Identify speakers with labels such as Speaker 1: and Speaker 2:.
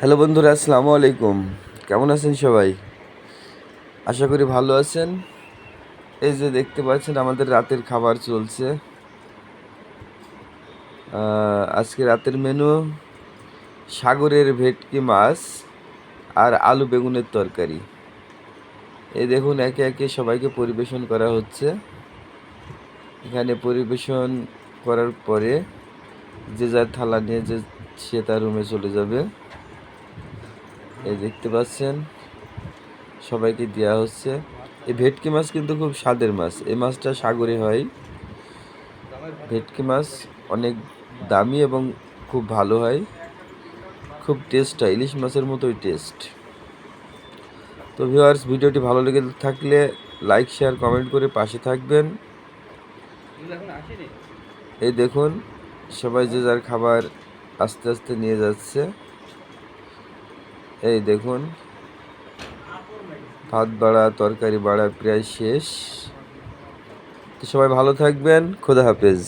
Speaker 1: Hello বন্ধুরা, আসসালামু আলাইকুম। কেমন আছেন সবাই? আশা করি ভালো আছেন। এই যে দেখতে পাচ্ছেন, আমাদের রাতের খাবার চলছে। আজকে রাতের মেনু সাগরের ভেটকি মাছ আর আলু বেগুনের তরকারি। এই দেখুন, একে একে সবাইকে পরিবেশন করা হচ্ছে। এখানে পরিবেশন করার পরে যে যার থালা নিয়ে যে সে তার রুমে চলে যাবে। এই দেখতে পাচ্ছেন, সবাইকে দেওয়া হচ্ছে। এই ভেটকি মাছ কিন্তু খুব স্বাদের মাছ। এই মাছটা সাগরে হয়। ভেটকি মাছ অনেক দামি এবং খুব ভালো হয়। খুব টেস্ট হয়, ইলিশ মাছের মতোই টেস্ট তো ভিউয়ার্স ভিডিওটি ভালো লেগে থাকলে লাইক শেয়ার কমেন্ট করে পাশে থাকবেন। এই দেখুন, সবাই যে যার খাবার আস্তে আস্তে নিয়ে যাচ্ছে। এই দেখুন ভাত বাড়া তরকারি বাড়া প্রায় শেষ। তো সবাই ভালো থাকবেন খোদা হাফেজ।